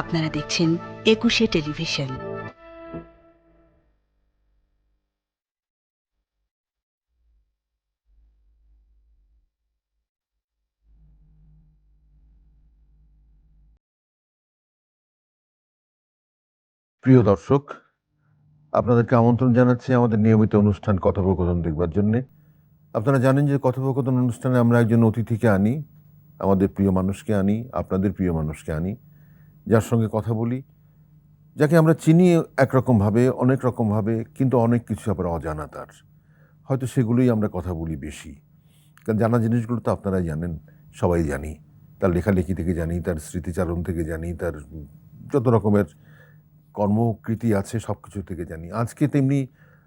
আপনারা দেখছেন একুশে টেলিভিশন। প্রিয় দর্শক, আপনাদেরকে আমন্ত্রণ জানাচ্ছি আমাদের নিয়মিত অনুষ্ঠান কথোপকথন দেখবার জন্য। আপনারা জানেন যে কথোপকথন অনুষ্ঠানে আমরা একজন অতিথিকে আনি, আমাদের প্রিয় মানুষকে আনি, আপনাদের প্রিয় মানুষকে আনি। যার সঙ্গে কথা বলি, যাকে আমরা চিনি একরকমভাবে, অনেক রকমভাবে, কিন্তু অনেক কিছু আবার অজানা তার। হয়তো সেগুলোই আমরা কথা বলি বেশি। কারণ জানা জিনিসগুলো তো আপনারাই জানেন, সবাই জানি। তার লেখালেখি থেকে জানি, তার স্মৃতিচারণ থেকে জানি, তার যত রকমের কর্মকৃতি আছে সব কিছু থেকে জানি। আজকে তেমনি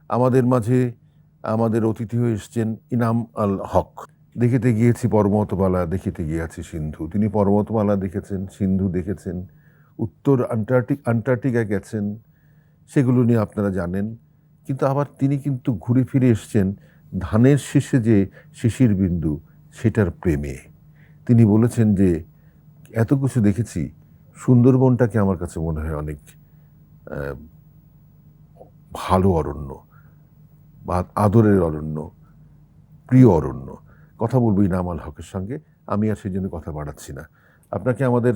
আমাদের মাঝে আমাদের অতিথি হয়ে এসছেন ইনাম আল হক। দেখিতে গিয়েছি পর্বতমালা দেখিতে গিয়েছি সিন্ধু। তিনি পর্বতমালা দেখেছেন, সিন্ধু দেখেছেন। উত্তর আন্টার্কটিক আন্টার্কটিকা গেছেন, সেগুলো নিয়ে আপনারা জানেন। কিন্তু আবার তিনি কিন্তু ঘুরে ফিরে এসছেন ধানের শেষে যে শিশির বিন্দু, সেটার প্রেমে। তিনি বলেছেন যে, এত কিছু দেখেছি, সুন্দরবনটাকে আমার কাছে মনে হয় অনেক ভালো অরণ্য বা আদরের অরণ্য, প্রিয় অরণ্য। কথা বলব ইনাম আল হকের সঙ্গে। আমি আর সেই জন্য কথা বাড়াচ্ছি না। আপনাকে আমাদের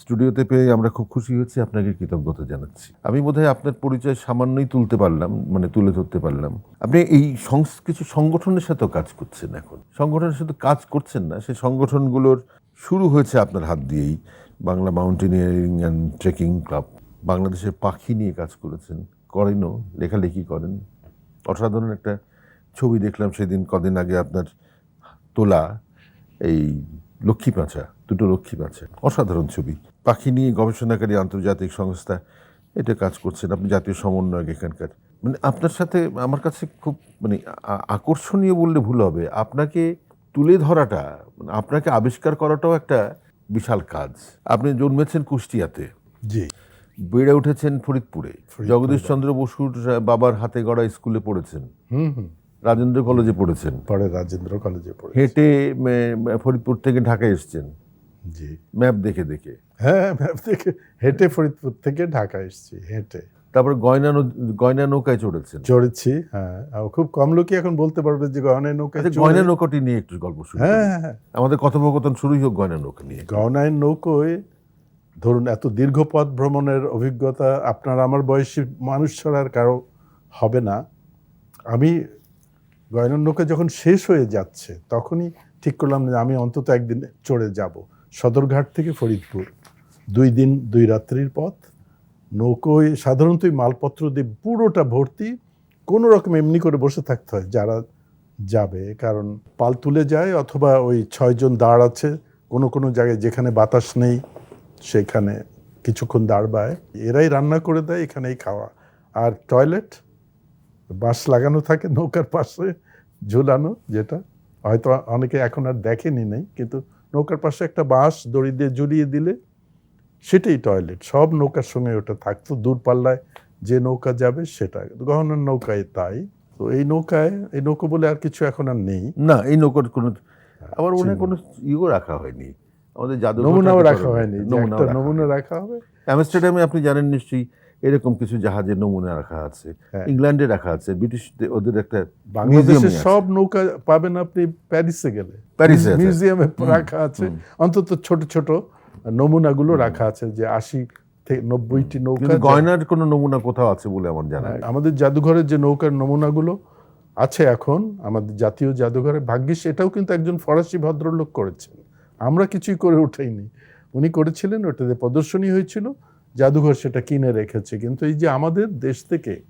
স্টুডিওতে পেয়ে আমরা খুব খুশি হচ্ছি, আপনাকে কৃতজ্ঞতা জানাচ্ছি। আমি বোধহয় আপনার পরিচয় সামান্যই তুলতে পারলাম মানে তুলে ধরতে পারলাম। আপনি এই কিছু সংগঠনের সাথেও কাজ করছেন এখন। সংগঠনের সাথে কাজ করছেন না, সেই সংগঠনগুলোর শুরু হয়েছে আপনার হাত দিয়েই। Bangla mountaineering and trekking club, বাংলাদেশের পাখি নিয়ে কাজ করেছেন। করেনও, লেখালেখি করেন। অসাধারণ একটা ছবি দেখলাম সেদিন, কদিন আগে আপনার তোলা এই লক্ষ্মী পাঁচা। দুটো লক্ষ্মী পাঁচা অসাধারণ ছবি। পাখি নিয়ে গবেষণাকারী আন্তর্জাতিক সংস্থা এটা কাজ করছেন আপনি জাতীয় সমন্বয়ক এখানকার। মানে আপনার সাথে আমার কাছে খুব মানে আকর্ষণীয় বললে ভুল হবে। আপনাকে তুলে ধরাটা মানে আপনাকে আবিষ্কার করাটাও একটা বিশাল কাজ। আপনি জন্মেছেন কুষ্টিয়াতে। জি। বেড়ে উঠেছেন ফরিদপুরে। ফরিদপুরে। জগদীশ চন্দ্র বসুর বাবার হাতে গড়া স্কুলে পড়েছেন। রাজেন্দ্র কলেজে পড়েছেন। পরে রাজেন্দ্র কলেজে পড়ে হেঁটে ফরিদপুর থেকে ঢাকায় এসছেন। জি। ম্যাপ দেখে দেখে। হ্যাঁ ম্যাপ দেখে হেঁটে ফরিদপুর থেকে ঢাকা এসেছি হেঁটে। তারপর গয়না গয়না নৌকায় চড়েছেন। চড়েছি হ্যাঁ। খুব কম লোকই এখন বলতে পারবে যে গহনায় নৌকায় আচ্ছা, গয়না নৌকাটি নিয়ে একটু গল্প শুরু হ্যাঁ হ্যাঁ, হ্যাঁ। আমাদের কথোপকথন শুরুই হোক গয়না নৌকা নিয়ে। গহনায় নৌকোয় ধরুন এত দীর্ঘ পথ ভ্রমণের অভিজ্ঞতা আপনার আমার বয়সী মানুষ ছাড়া আর কারও হবে না। আমি গয়নার নৌকা যখন শেষ হয়ে যাচ্ছে তখনই ঠিক করলাম যে আমি অন্তত একদিন চড়ে যাব। সদরঘাট থেকে ফরিদপুর। দুই দিন, দুই রাত্রির পথ। নৌকোয় সাধারণত মালপত্র দিয়ে পুরোটা ভর্তি। কোনো রকম এমনি করে বসে থাকতে হয় যারা যাবে। কারণ পাল তুলে যায় অথবা ওই ছয়জন দাঁড় আছে। কোনো কোনো জায়গায় যেখানে বাতাস নেই, সেখানে কিছুক্ষণ দাঁড়বায় এরাই রান্না করে দেয়, এখানেই খাওয়া। আর টয়লেট, বাঁশ লাগানো থাকে, নৌকার পাশে ঝুলানো, যেটা হয়তো অনেকে এখন আর দেখেনি নেই, কিন্তু নৌকার পাশে একটা বাঁশ দড়ি দিয়ে ঝুলিয়ে দিলে সেটাই টয়লেট। সব নৌকার সঙ্গে ওটা থাকতো দূরপাল্লায় যে নৌকা যাবে সেটা। গহনার নৌকায় তাই। তো এই নৌকায় এই নৌকো বলে আর কিছু এখন আর নেই। না এই নৌকার কোনো আবার মনে কোনো ইও রাখা হয়নি। আমাদের জাদু নমুনাও রাখা হয়নি। নমুনা রাখা হবে। অ্যামস্টারডামে আপনি জানেন নিশ্চয়ই এরকম কিছু জাহাজের নমুনা রাখা আছে হ্যাঁ। ইংল্যান্ডে রাখা আছে ব্রিটিশ ওদের একটা বাংলাদেশের সব নৌকা পাবেন আপনি প্যারিসে গেলে। প্যারিসে মিউজিয়ামে রাখা আছে। অন্তত ছোট ছোট নমুনাগুলো রাখা আছে যে আশি থেকে নব্বইটি নৌকা গয়নার কোনো নমুনা কোথাও আছে বলে আমার জানা আমাদের জাদুঘরের যে নৌকার নমুনাগুলো আছে এখন আমাদের জাতীয় জাদুঘরে ভাগ্যিস এটাও কিন্তু একজন ফরাসি ভদ্রলোক করেছেন। আমরা কিছুই করে উঠাইনি। উনি করেছিলেন ওটাতে প্রদর্শনী হয়েছিল। জাদুঘর সেটা কিনে রেখেছে। কিন্তু এই যে আমাদের দেশ থেকে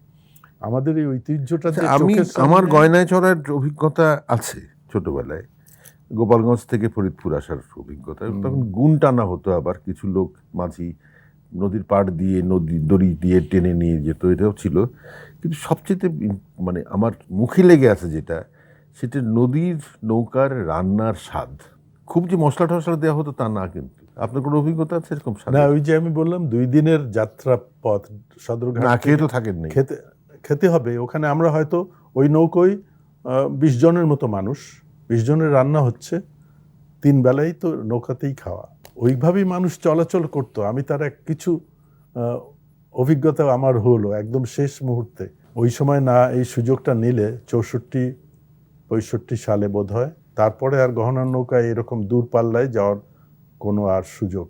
আমাদের এই ঐতিহ্যটা আমি আমার গয়নায় চড়ার অভিজ্ঞতা আছে ছোটবেলায়। গোপালগঞ্জ থেকে ফরিদপুর আসার অভিজ্ঞতা। তখন গুণ টানা হতো আবার। কিছু লোক মাঝি নদীর পাড় দিয়ে নদী দড়ি দিয়ে টেনে নিয়ে যেত এটাও ছিল। কিন্তু সবচেয়ে মানে আমার মুখে লেগে আছে যেটা সেটা নদীর নৌকার রান্নার স্বাদ। খুব যে মশলা টশলা দেওয়া হতো তা না কিন্তু। আপনার কোনো অভিজ্ঞতা আছে এরকম না ওই যে আমি বললাম দুই দিনের যাত্রা পথ সদরঘাট না খেয়ে তো থাকেন নাই। খেতে খেতে হবে। ওখানে আমরা হয়তো ওই নৌকোয় বিশ জনের মতো মানুষ বিশ জনের রান্না হচ্ছে তিন বেলাই তো নৌকাতেই খাওয়া। ওইভাবেই মানুষ চলাচল করতো। আমি তার এক কিছু অভিজ্ঞতা আমার হলো একদম শেষ মুহূর্তে। ওই সময় না এই সুযোগটা নিলে চৌষট্টি পঁয়ষট্টি সালে বোধ হয় তারপরে আর গহনার নৌকায় এরকম দূর পাল্লায় যাওয়ার কোনো আর সুযোগ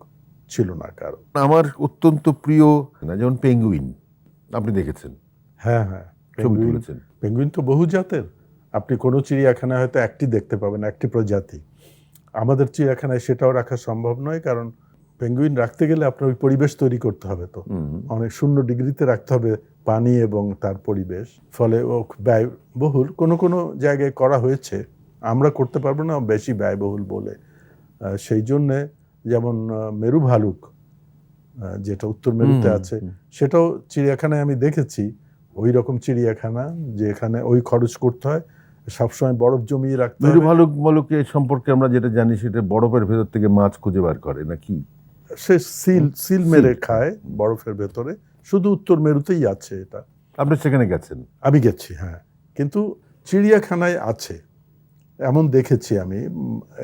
ছিল না কারও। আমার অত্যন্ত প্রিয় না যেমন পেঙ্গুইন আপনি দেখেছেন? হ্যাঁ হ্যাঁ ছবি পেঙ্গুইন তুলেছেন। পেঙ্গুইন তো বহু জাতের আপনি কোনো চিড়িয়াখানায় হয়তো একটি দেখতে পাবেন একটি প্রজাতি। আমাদের চিড়িয়াখানায় সেটাও রাখা সম্ভব নয় কারণ পেঙ্গুইন রাখতে গেলে আপনার ওই পরিবেশ তৈরি করতে হবে তো। অনেক শূন্য ডিগ্রিতে রাখতে হবে পানি এবং তার পরিবেশ। ফলে ও ব্যয়বহুল কোনো কোনো জায়গায় করা হয়েছে। আমরা করতে পারব না বেশি ব্যয়বহুল বলে। সেই জন্যে যেমন মেরু ভালুক যেটা উত্তর মেরুতে আছে সেটাও চিড়িয়াখানায় আমি দেখেছি। ওই রকম চিড়িয়াখানা যেখানে ওই খরচ করতে হয় সবসময় বরফ জমিয়ে রাখতে মেরু ভালুক মলকে সম্পর্কে আমরা যেটা জানি সেটা বরফের ভেতর থেকে মাছ খুঁজে বার করে নাকি? সে সিল সিল মেরে খায় বরফের ভেতরে। শুধু উত্তর মেরুতেই আছে এটা। আপনি সেখানে গেছেন? আমি গেছি হ্যাঁ। কিন্তু চিড়িয়াখানায় আছে। এমন দেখেছি আমি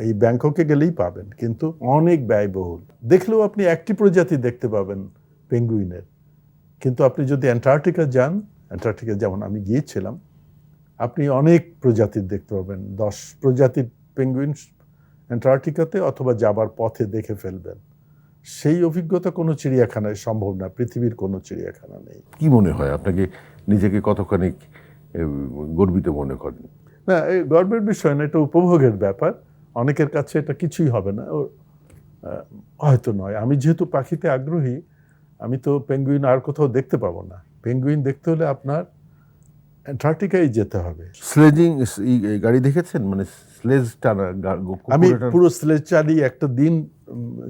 এই ব্যাংককে গেলেই পাবেন, কিন্তু অনেক ব্যয়বহুল। দেখলেও আপনি একটি প্রজাতি দেখতে পাবেন পেঙ্গুইনের। কিন্তু আপনি যদি অ্যান্টার্কটিকা যান, অ্যান্টার্কটিকা যেমন আমি গিয়েছিলাম, আপনি অনেক প্রজাতির দেখতে পাবেন। দশ প্রজাতির পেঙ্গুইন অ্যান্টার্কটিকাতে অথবা যাবার পথে দেখে ফেলবেন। সেই অভিজ্ঞতা কোনো চিড়িয়াখানায় সম্ভব না, পৃথিবীর কোনো চিড়িয়াখানা নেই। কি মনে হয়? আপনাকে নিজেকে কতখানি গর্বিত মনে করেন? না এই গর্বের বিষয় না এটা উপভোগের ব্যাপার। অনেকের কাছে এটা কিছুই হবে না। ও হয়তো নয়। আমি যেহেতু পাখিতে আগ্রহী আমি তো পেঙ্গুইন আর কোথাও দেখতে পাবো না। পেঙ্গুইন দেখতে হলে আপনার অ্যান্টার্কটিকায় যেতে হবে। স্লেজিং গাড়ি দেখেছেন? মানে স্লেজ টানা আমি পুরো স্লেজ চালিয়ে একটা দিন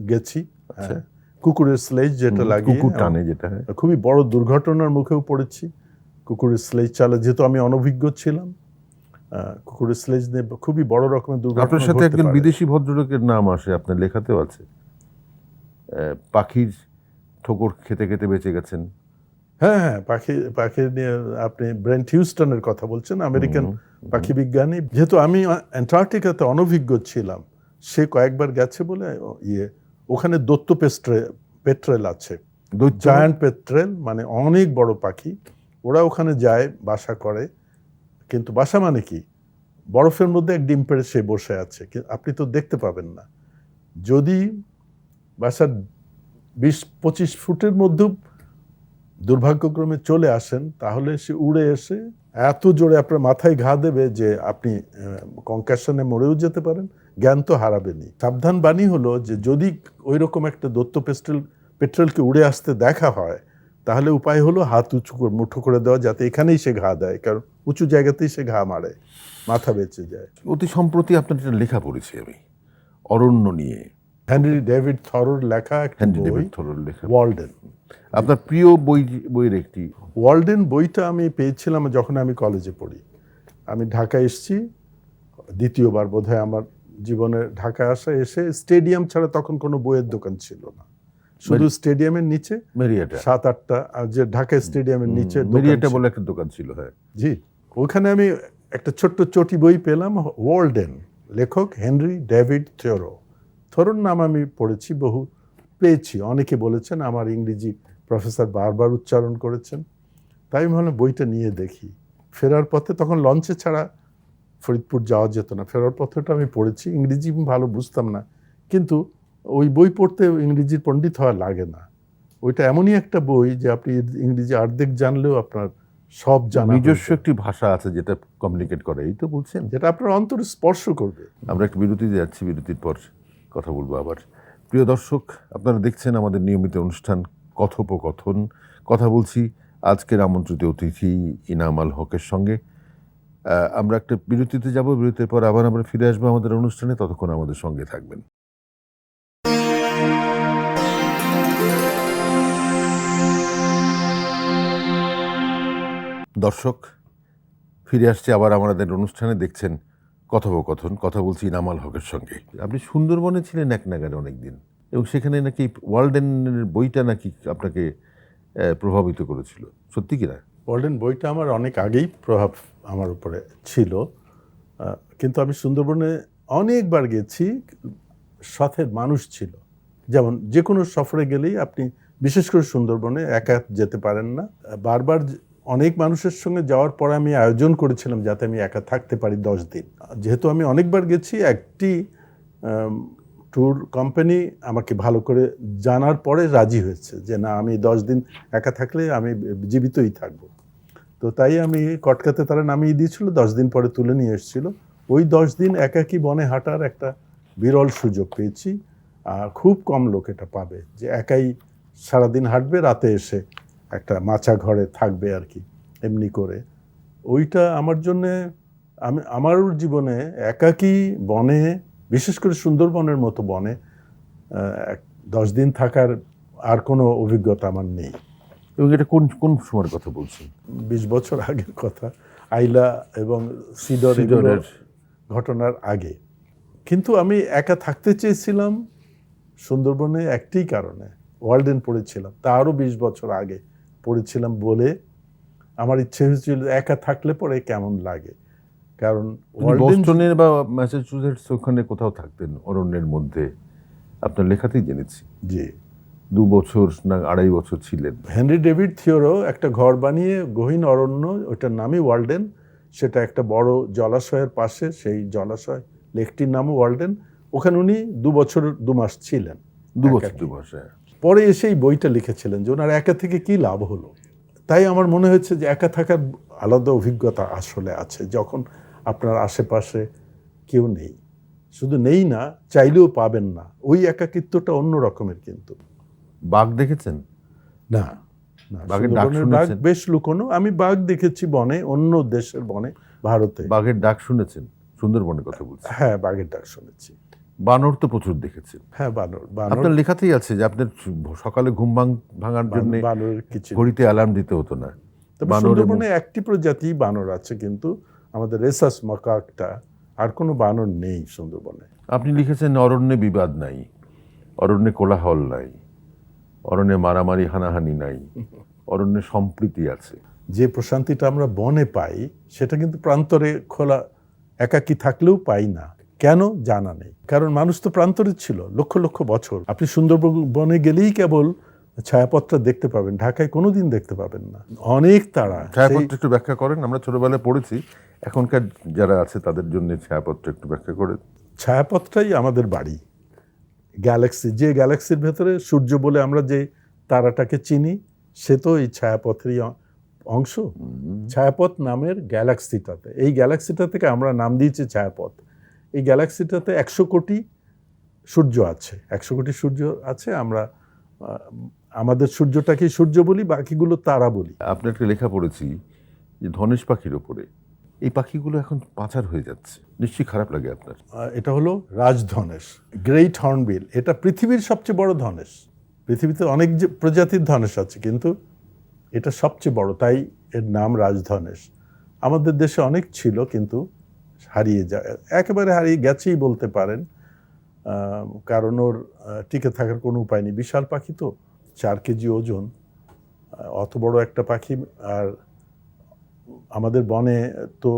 গেছি। হ্যাঁ। কুকুরের স্লেজ যেটা লাগে কুকুর টানে যেটা হ্যাঁ। খুবই বড় দুর্ঘটনার মুখেও পড়েছি। কুকুরের স্লেজ চালা যেহেতু আমি অনভিজ্ঞ ছিলাম কুকুরের স্লেজ নিয়ে খুবই বড় রকমের দুর্ঘটনা আপনার সাথে একজন বিদেশি ভদ্রলোকের নাম আসে আপনার লেখাতেও আছে। পাখির ঠোকর খেতে খেতে বেঁচে গেছেন। হ্যাঁ হ্যাঁ পাখি পাখি নিয়ে আপনি ব্রেন্ট হিউস্টনের কথা বলছেন আমেরিকান পাখি বিজ্ঞানী। যেহেতু আমি অ্যান্টার্কটিকাতে অনভিজ্ঞ ছিলাম সে কয়েকবার গেছে বলে ইয়ে ওখানে দত্ত পেস্ট্রে পেট্রেল আছে। জায়ান্ট পেট্রেল মানে অনেক বড় পাখি। ওরা ওখানে যায় বাসা করে। কিন্তু বাসা মানে কি? বরফের মধ্যে এক ডিম পেড়ে সে বসে আছে আপনি তো দেখতে পাবেন না। যদি বাসার বিশ পঁচিশ ফুটের মধ্যেও দুর্ভাগ্যক্রমে চলে আসেন, তাহলে সে উড়ে এসে এত জোরে আপনার মাথায় ঘা দেবে যে আপনি কঙ্কাশনে মরেও যেতে পারেন, জ্ঞান তো হারাবেনি সাবধান বাণী হলো যে যদি ওই রকম একটা দত্ত পেস্টেল, পেট্রোলকে উড়ে আসতে দেখা হয় তাহলে উপায় হলো হাত উঁচু করে মুঠো করে দেওয়া যাতে এখানেই সে ঘা দেয় কারণ উঁচু জায়গাতেই সে ঘা মারে মাথা বেঁচে যায়। অতি সম্প্রতি আপনার একটা লেখা পড়েছি আমি অরণ্য নিয়ে। হেনরি ডেভিড থরোর লেখা একটা ডেভিড থরোর লেখা। ওয়ার্ল্ডেন আপনার প্রিয় বই বইয়ের একটি। ওয়ার্ল্ডেন বইটা আমি পেয়েছিলাম যখন আমি কলেজে পড়ি। আমি ঢাকা এসেছি দ্বিতীয়বার বোধহয় আমার জীবনে ঢাকা আসা এসে স্টেডিয়াম ছাড়া তখন কোনো বইয়ের দোকান ছিল না। শুধু স্টেডিয়ামের নিচে? মেরিয়াটা। সাত আটটা আর যে ঢাকা স্টেডিয়ামের নিচে মেরিয়াটা বলে একটা দোকান ছিল হ্যাঁ। জি ওখানে আমি একটা ছোট্ট চটি বই পেলাম ওয়ার্ল্ডেন লেখক হেনরি ডেভিড থিওরো। থোরোর নাম আমি পড়েছি বহু পেয়েছি। অনেকে বলেছেন আমার ইংরেজি প্রফেসর বারবার উচ্চারণ করেছেন। তাই আমি ভাবলাম বইটা নিয়ে দেখি। ফেরার পথে তখন লঞ্চে ছাড়া ফরিদপুর যাওয়া যেত না। ফেরার পথেটা আমি পড়েছি ইংরেজি ভালো বুঝতাম না। কিন্তু ওই বই পড়তে ইংরেজির পণ্ডিত হওয়া লাগে না। ওইটা এমনই একটা বই যে আপনি ইংরেজি অর্ধেক জানলেও আপনার সব জানা নিজস্ব একটি ভাষা আছে যেটা কমিউনিকেট করে এই তো বলছেন? যেটা আপনার অন্তর স্পর্শ করবে। আমরা একটা বিরতিতে যাচ্ছি বিরতির পর কথা বলব আবার। প্রিয় দর্শক আপনারা দেখছেন আমাদের নিয়মিত অনুষ্ঠান কথোপকথন। কথা বলছি আজকের আমন্ত্রিত অতিথি ইনামাল হকের সঙ্গে। আমরা একটা বিরতিতে যাব বিরতির পর আবার আমরা ফিরে আসব আমাদের অনুষ্ঠানে। ততক্ষণ আমাদের সঙ্গে থাকবেন। দর্শক, ফিরে আসছে আবার আমাদের অনুষ্ঠানে। দেখছেন কথোপকথন, কথা বলছি ইনামাল হকের সঙ্গে। আপনি সুন্দরবনে ছিলেন এক নাগারে অনেকদিন এবং সেখানে নাকি ওয়ার্ল্ডেনের বইটা নাকি আপনাকে প্রভাবিত করেছিল। সত্যি কিনা ওয়ার্ল্ডেন বইটা আমার অনেক আগেই প্রভাব আমার উপরে ছিল। কিন্তু আমি সুন্দরবনে অনেকবার গেছি সাথে মানুষ ছিল। যেমন যে কোনো সফরে গেলেই আপনি বিশেষ করে সুন্দরবনে একা যেতে পারেন না। বারবার অনেক মানুষের সঙ্গে যাওয়ার পরে আমি আয়োজন করেছিলাম যাতে আমি একা থাকতে পারি দশ দিন। যেহেতু আমি অনেকবার গেছি, একটি ট্যুর কোম্পানি আমাকে ভালো করে জানার পরে রাজি হয়েছে যে, না, আমি দশ দিন একা থাকলে আমি জীবিতই থাকব। তো তাই আমি কটকাতে তারা নামিয়ে দিয়েছিল, দশ দিন পরে তুলে নিয়ে এসেছিল। ওই দশ দিন একাকী বনে হাঁটার একটা বিরল সুযোগ পেয়েছি। আর খুব কম লোক এটা পাবে যে, একাই সারাদিন হাঁটবে, রাতে এসে একটা মাচা ঘরে থাকবে আর কি এমনি করে। ওইটা আমার জন্যে আমি আমার জীবনে একাকী বনে বিশেষ করে সুন্দরবনের মতো বনে দশ দিন থাকার আর কোনো অভিজ্ঞতা আমার নেই। এবং এটা কোন কোন সময়ের কথা বলছেন? বিশ বছর আগের কথা আইলা এবং সিডর ঘটনার আগে। কিন্তু আমি একা থাকতে চেয়েছিলাম সুন্দরবনে একটি কারণে ওয়ার্ল্ডেন পড়েছিলাম তারও বিশ বছর আগে। পড়েছিলাম বলে আমার ইচ্ছে হয়েছিল একা থাকলে পরে কেমন লাগে। কারণ বস্টনের বা ম্যাসাচুসেটস ওখানে কোথাও থাকতেন অরণ্যের মধ্যে? আপনার লেখাতেই জেনেছি। জি। দু বছর না আড়াই বছর ছিলেন। হেনরি ডেভিড থিওরো একটা ঘর বানিয়ে গহীন অরণ্য ওটার নামই ওয়ার্ল্ডেন সেটা একটা বড় জলাশয়ের পাশে সেই জলাশয় লেকটির নামও ওয়ার্ল্ডেন ওখানে উনি দু বছর দু মাস ছিলেন দু বছর। দু বছর পরে এসে এই বইটা লিখেছিলেন যে ওনার একা থেকে কি লাভ হলো? তাই আমার মনে হয়েছে যে একা থাকার আলাদা অভিজ্ঞতা আসলে আছে যখন আপনার আশেপাশে কেউ নেই। শুধু নেই না চাইলেও পাবেন না। ওই একাকিত্বটা অন্য রকমের কিন্তু। বাঘ দেখেছেন? না। বাঘ বেশ লুকোনো। আমি বাঘ দেখেছি বনে অন্য দেশের বনে ভারতে। বাঘের ডাক শুনেছেন? সুন্দরবনের কথা বলছি। হ্যাঁ বাঘের ডাক শুনেছি। বানর তো প্রচুর দেখেছেন হ্যাঁ বানর বানর। আপনার লেখাতেই আছে যে আপনার সকালে ঘুম ভাঙ- ভাঙার জন্য বানর- বানরের কিছু ঘড়িতে অ্যালার্ম দিতে হতো না। সুন্দরবনে একটি প্রজাতি বানর আছে কিন্তু আমাদের রেসাস মকাকটা আর কোনো বানর নেই সুন্দরবনে। আপনি লিখেছেন অরণ্যে বিবাদ নাই অরণ্যে কোলাহল নাই অরণ্যে মারামারি হানাহানি নাই অরণ্যে সম্প্রীতি আছে। যে প্রশান্তিটা আমরা বনে পাই সেটা কিন্তু প্রান্তরে খোলা একাকী থাকলেও পাই না। কেন জানা নেই? কারণ মানুষ তো প্রান্তরে ছিল লক্ষ লক্ষ বছর। আপনি সুন্দরবনে গেলেই কেবল ছায়াপথটা দেখতে পাবেন ঢাকায় কোনোদিন দেখতে পাবেন না। অনেক তারা ছায়াপত্র একটু ব্যাখ্যা করেন আমরা ছোটবেলায় পড়েছি এখনকার যারা আছে তাদের জন্য ছায়াপত্র একটু ব্যাখ্যা করে ছায়াপথটাই আমাদের বাড়ি। গ্যালাক্সি যে গ্যালাক্সির ভেতরে সূর্য বলে আমরা যে তারাটাকে চিনি সে তো এই ছায়াপথেরই অংশ। ছায়াপথ নামের গ্যালাক্সিটাতে। এই গ্যালাক্সিটা থেকে আমরা নাম দিয়েছি ছায়াপথ। এই গ্যালাক্সিটাতে একশো কোটি সূর্য আছে। একশো কোটি সূর্য আছে আমরা আমাদের সূর্যটাকে সূর্য বলি বাকিগুলো তারা বলি। আপনার একটা লেখা পড়েছি যে ধনেশ পাখির ওপরে। এই পাখিগুলো এখন পাচার হয়ে যাচ্ছে। নিশ্চয়ই খারাপ লাগে আপনার। এটা হলো রাজধনেশ গ্রেট হর্নবিল। এটা পৃথিবীর সবচেয়ে বড় ধনেশ। পৃথিবীতে অনেক যে প্রজাতির ধনেশ আছে কিন্তু এটা সবচেয়ে বড়। তাই এর নাম রাজধনেশ। আমাদের দেশে অনেক ছিল কিন্তু হারিয়ে যায়। একেবারে হারিয়ে গেছেই বলতে পারেন। কারণ ওর টিকে থাকার কোনো উপায় নেই। বিশাল পাখি তো চার কেজি ওজন। অত বড় একটা পাখি আর আমাদের বনে তো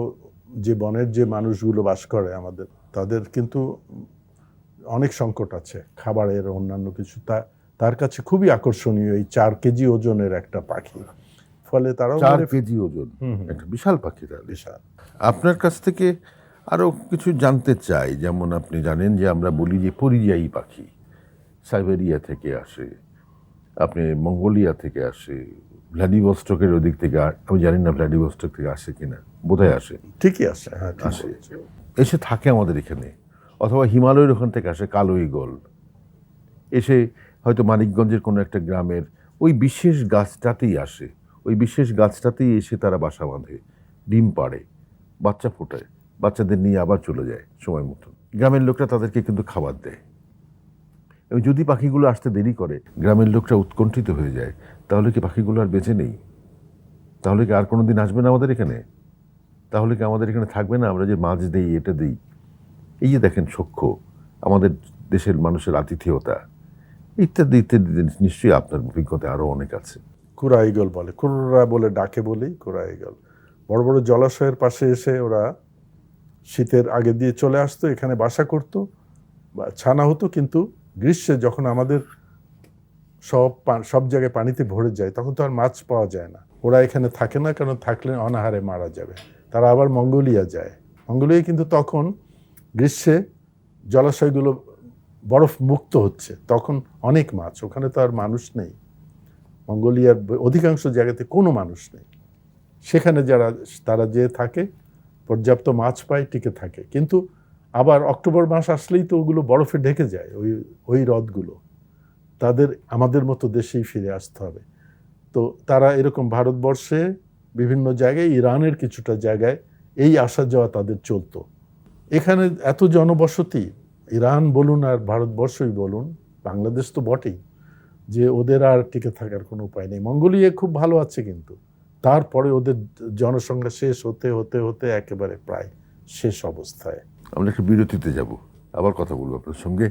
যে বনের যে মানুষগুলো বাস করে আমাদের তাদের কিন্তু অনেক সংকট আছে খাবারের অন্যান্য কিছু। তা তার কাছে খুবই আকর্ষণীয় এই চার কেজি ওজনের একটা পাখি। ফলে তারাও চার কেজি ওজন। একটা বিশাল পাখি বিশাল। আপনার কাছ থেকে আরও কিছু জানতে চাই। যেমন আপনি জানেন যে আমরা বলি যে পরিযায়ী পাখি। সাইবেরিয়া থেকে আসে আপনি মঙ্গোলিয়া থেকে আসে ভ্লাডিভস্টকের ওদিক থেকে আমি জানি না ভ্লাডিভস্টক থেকে আসে কিনা বোধহয় আসে। ঠিকই আসে হ্যাঁ আসে। এসে থাকে আমাদের এখানে অথবা হিমালয়ের ওখান থেকে আসে কালোই ঈগল এসে হয়তো মানিকগঞ্জের কোনো একটা গ্রামের ওই বিশেষ গাছটাতেই আসে। ওই বিশেষ গাছটাতেই এসে তারা বাসা বাঁধে ডিম পাড়ে বাচ্চা ফোটায়। বাচ্চাদের নিয়ে আবার চলে যায় সময় মতো গ্রামের লোকরা তাদেরকে কিন্তু খাবার দেয়। এবং যদি পাখিগুলো আসতে দেরি করে, গ্রামের লোকরা উৎকণ্ঠিত হয়ে যায়, তাহলে কি পাখিগুলো আর বেঁচে নেই? তাহলে কি আর কোনো দিন আসবে না আমাদের এখানে? তাহলে কি আমাদের এখানে থাকবে না আমরা যে মাছ দিই, এটা দিই? এই যে দেখেন সখ্য, আমাদের দেশের মানুষের আতিথেয়তা। ইত্যাদি ইত্যাদি নিশ্চয়ই আপনার অভিজ্ঞতা আরও অনেক আছে। কুরা ইগল বলে কুররা বলে ডাকে বলেই কুরা ইগল বড় বড় জলাশয়ের পাশে এসে ওরা শীতের আগে দিয়ে চলে আসতো, এখানে বাসা করত বা ছানা হতো, কিন্তু গ্রীষ্মে যখন আমাদের সব সব জায়গায় পানিতে ভরে যায়, তখন তো আর মাছ পাওয়া যায় না। ওরা এখানে থাকে না কারণ থাকলে অনাহারে মারা যাবে। তারা আবার মঙ্গোলিয়া যায়। মঙ্গোলিয়া কিন্তু তখন গ্রীষ্মে জলাশয়গুলো বরফ মুক্ত হচ্ছে, তখন অনেক মাছ, ওখানে তো আর মানুষ নেই। মঙ্গোলিয়ার অধিকাংশ জায়গাতে কোনো মানুষ নেই। সেখানে যারা, তারা যে থাকে পর্যাপ্ত মাছ পায়, টিকে থাকে। কিন্তু আবার অক্টোবর মাস আসলেই তো ওগুলো বরফে ঢেকে যায়, ওই ওই হ্রদগুলো। তাদের, আমাদের মতো দেশেই ফিরে আসতে হবে। তো তারা এরকম ভারতবর্ষে বিভিন্ন জায়গায়, ইরানের কিছুটা জায়গায় এই আসা যাওয়া তাদের চলতো। এখানে এত জনবসতি, ইরান বলুন আর ভারতবর্ষই বলুন, বাংলাদেশ তো বটেই, যে ওদের আর টিকে থাকার কোনো উপায় নেই। মঙ্গোলিয়া খুব ভালো আছে কিন্তু। তারপরে ওদের জনসংখ্যা শেষ হতে হতে হতে একেবারে প্রায় শেষ অবস্থায়। আমরা একটু বিরতিতে যাব। আবার কথা বলব আপনার সঙ্গে।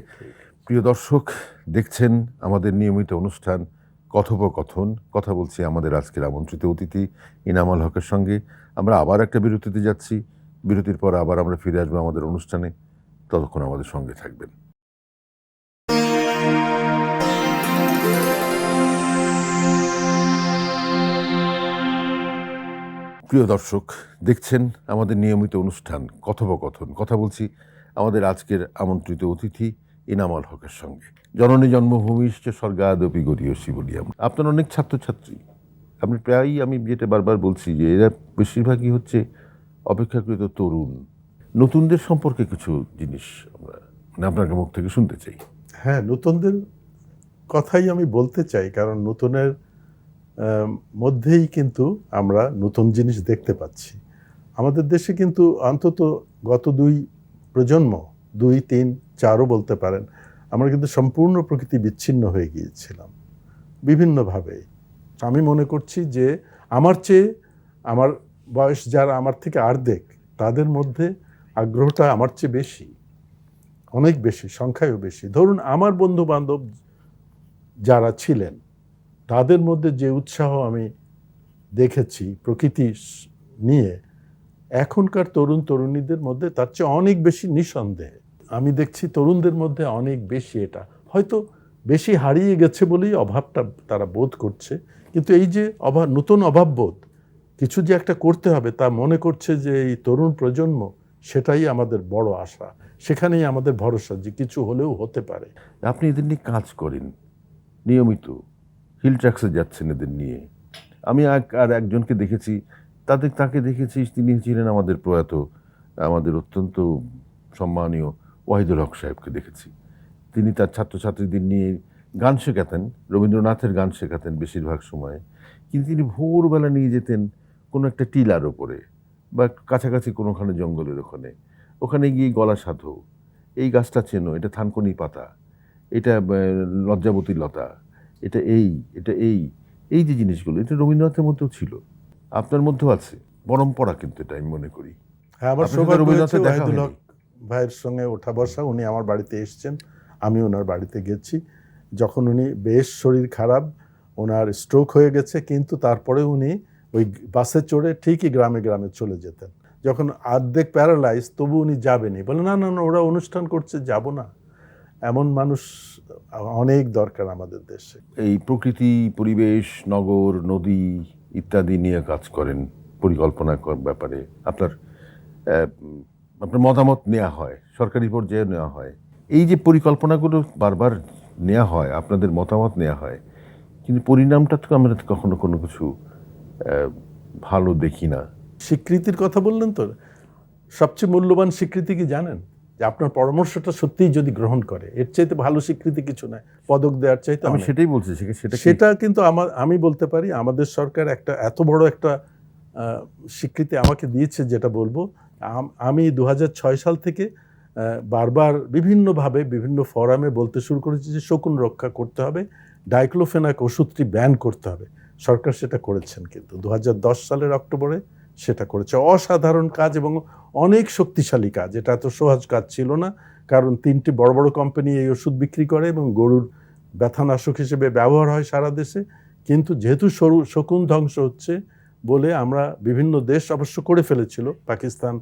প্রিয় দর্শক, দেখছেন আমাদের নিয়মিত অনুষ্ঠান কথোপকথন। কথা বলছি আমাদের আজকের আমন্ত্রিত অতিথি, ইনামাল হকের সঙ্গে। আমরা আবার একটা বিরতিতে যাচ্ছি। বিরতির পর আবার আমরা ফিরে আসব আমাদের অনুষ্ঠানে। ততক্ষণ আমাদের সঙ্গে থাকবেন। প্রিয় দর্শক, দেখছেন আমাদের নিয়মিত অনুষ্ঠান কথোপকথন। কথা বলছি আমাদের আজকের আমন্ত্রিত অতিথি ইনামাল হকের সঙ্গে। জননী জন্মভূমিশ্চ স্বর্গাদপি গরিয়সী বলি আমরা আপনার অনেক ছাত্রছাত্রী। আপনি প্রায়ই আমি যেটা বারবার বলছি যে এরা বেশিরভাগই হচ্ছে অপেক্ষাকৃত তরুণ। নতুনদের সম্পর্কে কিছু জিনিস আমরা মানে আপনার মুখ থেকে শুনতে চাই। হ্যাঁ নতুনদের কথাই আমি বলতে চাই, কারণ নতুনের মধ্যেই কিন্তু আমরা নতুন জিনিস দেখতে পাচ্ছি। আমাদের দেশে কিন্তু অন্তত গত দুই প্রজন্ম, দুই, তিন, চারও বলতে পারেন, আমরা কিন্তু সম্পূর্ণ প্রকৃতি বিচ্ছিন্ন হয়ে গিয়েছিলাম, বিভিন্নভাবে। আমি মনে করছি যে আমার চেয়ে আমার বয়স যারা আমার থেকে আর্ধেক তাদের মধ্যে আগ্রহটা আমার চেয়ে বেশি, অনেক বেশি, সংখ্যায়ও বেশি। ধরুন আমার বন্ধু বান্ধব যারা ছিলেন তাদের মধ্যে যে উৎসাহ আমি দেখেছি প্রকৃতি নিয়ে, এখনকার তরুণ তরুণীদের মধ্যে তার চেয়ে অনেক বেশি নিঃসন্দেহে। আমি দেখছি তরুণদের মধ্যে অনেক বেশি এটা। হয়তো বেশি হারিয়ে গেছে বলেই অভাবটা তারা বোধ করছে, কিন্তু এই যে অভাব নতুন অভাববোধ কিছু যে একটা করতে হবে তা মনে করছে যে এই তরুণ প্রজন্ম, সেটাই আমাদের বড় আশা। সেখানেই আমাদের ভরসা যে কিছু হলেও হতে পারে। আপনি এদের নিয়ে কাজ করেন, নিয়মিত। হিল ট্র্যাক্সে যাচ্ছেন এদের নিয়ে। আমি এক- আর একজনকে দেখেছি তাদের তাকে দেখেছি তিনি ছিলেন আমাদের প্রয়াত, আমাদের অত্যন্ত সম্মানীয় ওয়াহিদুল হক সাহেবকে দেখেছি। তিনি তার ছাত্রছাত্রীদের নিয়ে গান শেখাতেন, রবীন্দ্রনাথের গান শেখাতেন বেশিরভাগ সময়। কিন্তু তিনি ভোরবেলা নিয়ে যেতেন কোনো একটা টিলার ওপরে, বা কাছাকাছি কোনোখানে জঙ্গলের ওখানে। ওখানে গিয়ে গলা সাধো। এই গাছটা চেনো, এটা থানকনি পাতা। এটা লজ্জাবতী লতা। এটা এই এটা এই এই যে জিনিসগুলো এটা রবীন্দ্রনাথের মধ্যেও ছিল। আপনার মধ্যেও আছে। পরম্পরা কিন্তু এটা আমি মনে করি। হ্যাঁ আমার রবীন্দ্রনাথের দেখা ভাইয়ের সঙ্গে ওঠা বসা উনি আমার বাড়িতে এসেছেন আমি ওনার বাড়িতে গেছি। যখন উনি বেশ শরীর খারাপ ওনার স্ট্রোক হয়ে গেছে কিন্তু তারপরে উনি ওই বাসে চড়ে ঠিকই গ্রামে গ্রামে চলে যেতেন। যখন অর্ধেক প্যারালাইজ তবু উনি যাবেনি বলে না না না ওরা অনুষ্ঠান করছে যাব না। এমন মানুষ অনেক দরকার আমাদের দেশে। এই প্রকৃতি পরিবেশ নগর নদী ইত্যাদি নিয়ে কাজ করেন পরিকল্পনা কর- ব্যাপারে। আপনার আপনার মতামত নেওয়া হয় সরকারি পর্যায়ে নেওয়া হয়। এই যে পরিকল্পনাগুলো বারবার নেওয়া হয় আপনাদের মতামত নেওয়া হয় কিন্তু পরিণামটা তো আমরা কখনো কোনো কিছু ভালো দেখি না। স্বীকৃতির কথা বললেন তো? সবচেয়ে মূল্যবান স্বীকৃতি কি জানেন? যে আপনার পরামর্শটা সত্যিই যদি গ্রহণ করে এর চাইতে ভালো স্বীকৃতি কিছু নাই। পদক দেওয়ার চাইতে আমি সেটাই বলছি সেটা সেটা সেটা কিন্তু আমার আমি বলতে পারি আমাদের সরকার একটা এত বড় একটা স্বীকৃতি আমাকে দিয়েছে যেটা বলব। আমি দু হাজার ছয় সাল থেকে বারবার বিভিন্নভাবে বিভিন্ন ফোরামে বলতে শুরু করেছি যে শকুন রক্ষা করতে হবে ডাইক্লোফেনাক ওষুধটি ব্যান করতে হবে। সরকার সেটা করেছেন কিন্তু। দু হাজার দশ সালের অক্টোবরে সেটা করেছে। অসাধারণ কাজ এবং অনেক শক্তিশালী কাজ। এটা এত সহজ কাজ ছিল না, কারণ তিনটি বড় বড় কোম্পানি এই ওষুধ বিক্রি করে এবং গরুর ব্যথানাশক হিসেবে ব্যবহার হয় সারা দেশে। কিন্তু যেহেতু সরু, শকুন ধ্বংস হচ্ছে বলে আমরা বিভিন্ন দেশ অবশ্য করে ফেলেছিল, পাকিস্তান,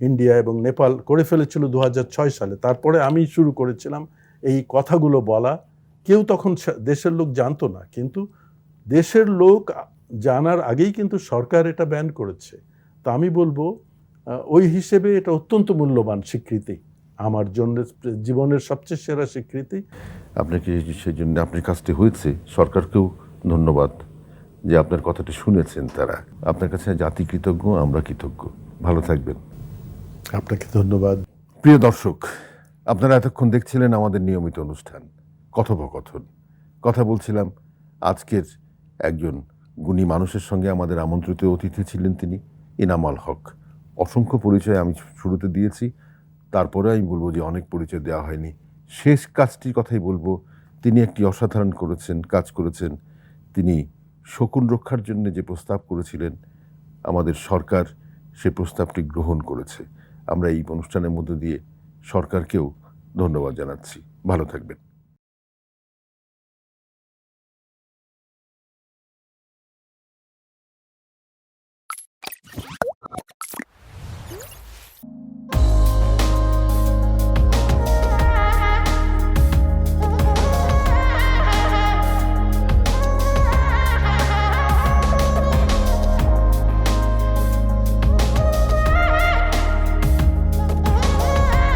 ইন্ডিয়া এবং নেপাল করে ফেলেছিল দু হাজার ছয় সালে। তারপরে আমি শুরু করেছিলাম এই কথাগুলো বলা। কেউ তখন দেশের লোক জানতো না, কিন্তু দেশের লোক জানার আগেই কিন্তু সরকার এটা ব্যান করেছে। তা আমি বলব ওই হিসেবে এটা অত্যন্ত মূল্যবান স্বীকৃতি আমার জন্য জীবনের সবচেয়ে সেরা স্বীকৃতি। আপনাকে সেই জন্য আপনার কাজটি হয়েছে? সরকারকেও ধন্যবাদ যে আপনার কথাটি শুনেছেন তারা। আপনার কাছে জাতি কৃতজ্ঞ আমরা কৃতজ্ঞ। ভালো থাকবেন। আপনাকে ধন্যবাদ। প্রিয় দর্শক আপনারা এতক্ষণ দেখছিলেন আমাদের নিয়মিত অনুষ্ঠান কথোপকথন। কথা বলছিলাম আজকের একজন গুণী মানুষের সঙ্গে আমাদের আমন্ত্রিত অতিথি ছিলেন তিনি ইনামাল হক। অসংখ্য পরিচয় আমি শুরুতে দিয়েছি। তারপরে আমি বলব যে অনেক পরিচয় দেওয়া হয়নি। শেষ কাজটির কথাই বলব, তিনি একটি অসাধারণ করেছেন, কাজ করেছেন। তিনি শকুন রক্ষার জন্য যে প্রস্তাব করেছিলেন, আমাদের সরকার সে প্রস্তাবটি গ্রহণ করেছে। আমরা এই অনুষ্ঠানের মধ্য দিয়ে সরকারকেও ধন্যবাদ জানাচ্ছি। ভালো থাকবেন।